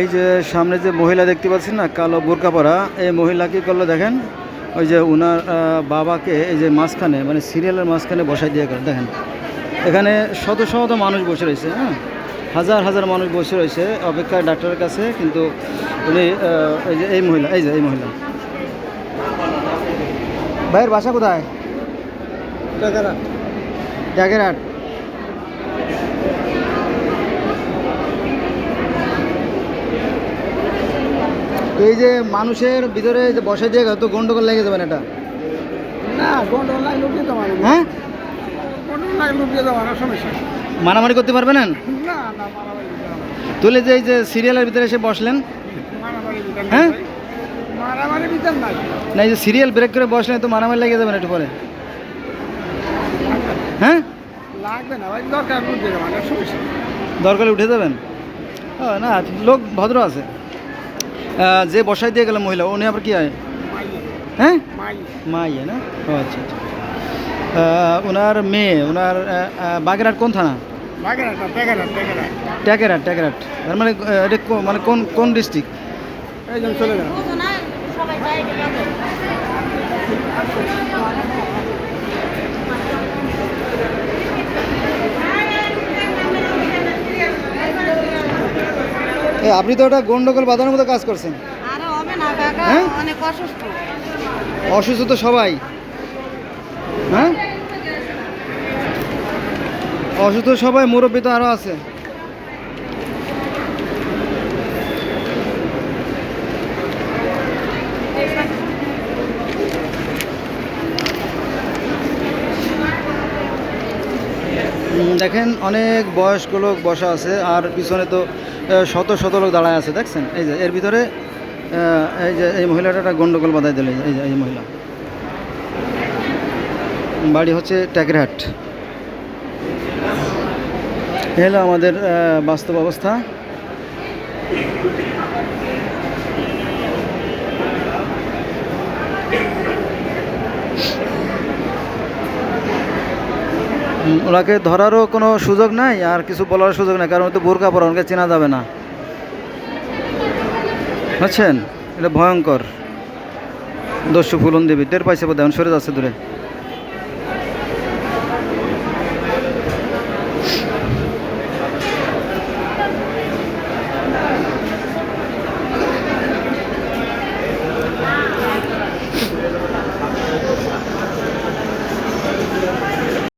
এই যে সামনে যে মহিলা দেখতে পাচ্ছেন না কালো বোরকা পরা এই মহিলা কি করল দেখেন? ওই যে ওনার বাবাকে এই যে মাঝখানে মানে সিরিয়ালের মাঝখানে বসাই দিয়ে গেল দেখেন। এখানে শত শত মানুষ বসে রয়েছে হ্যাঁ? হাজার হাজার মানুষ বসে রয়েছে অপেক্ষায় ডাক্তারের কাছে কিন্তু উনি এই যে এই মহিলা এই যে এই মহিলা। ভাইয়ের বাসা কোথায়? জাগেরহাট তো এই যে মানুষের ভিতরে যে বসে দিয়ে গেল তো গন্ডগোল লেগে যাবেন এটা? না গন্ডগোল লাগলে উঠিয়ে দেওয়া হ্যাঁ? গন্ডগোল লাগলে উঠিয়ে দেওয়া সমস্যা মারামারি করতে পারবেন না? না মারামারি তুলে যে এই যে সিরিয়ালের ভিতরে এসে বসলেন হ্যাঁ? না। এই যে সিরিয়াল ব্রেক করে বসলেন তো মারামারি লেগে যাবেন একটু পরে। হ্যাঁ? লাগবে না ভাই দরকার। দরকারে উঠে যাবেন? ও, না লোক ভদ্র আছে। যে বসাই দিয়ে গেলাম মহিলা উনি আবার কি হয়? হ্যাঁ? মাইয়া ইয়ে না? ও আচ্ছা আচ্ছা। ওনার মেয়ে ওনার বাগেরহাট কোন থানা? ট্যাকেরহাট ট্যাকেরহাট তার মানে এটা মানে কোন কোন ডিস্ট্রিক্ট? আপনি তো ওটা গন্ডগোল বাঁধানোর মতো কাজ করছেন। হ্যাঁ? অসুস্থ। অসুস্থ তো সবাই। হ্যাঁ? অসুস্থ সবাই মুরব্বী তো আরও আছে। দেখেন অনেক বয়স্ক লোক বসা আছে, আর পিছনে তো শত শত লোক দাঁড়ায় আছে, দেখছেন? এই যে, এর ভিতরে এই যে, এই মহিলাটা একটা গন্ডগোল বাধাই দিল, এই যে, এই মহিলা। বাড়ি হচ্ছে ট্যাকেরহাট। হলো আমাদের বাস্তব অবস্থা। ওনাকে ধরারও কোনো সুযোগ নাই আর কিছু বলার সুযোগ নাই, কারণ তো বোরকা পরা, ওনাকে চেনা যাবে না। বুঝছেন? এটা ভয়ঙ্কর। দস্যু ফুলন দেবী, টের পাইছে বোধ এখন সরে যাচ্ছে দূরে।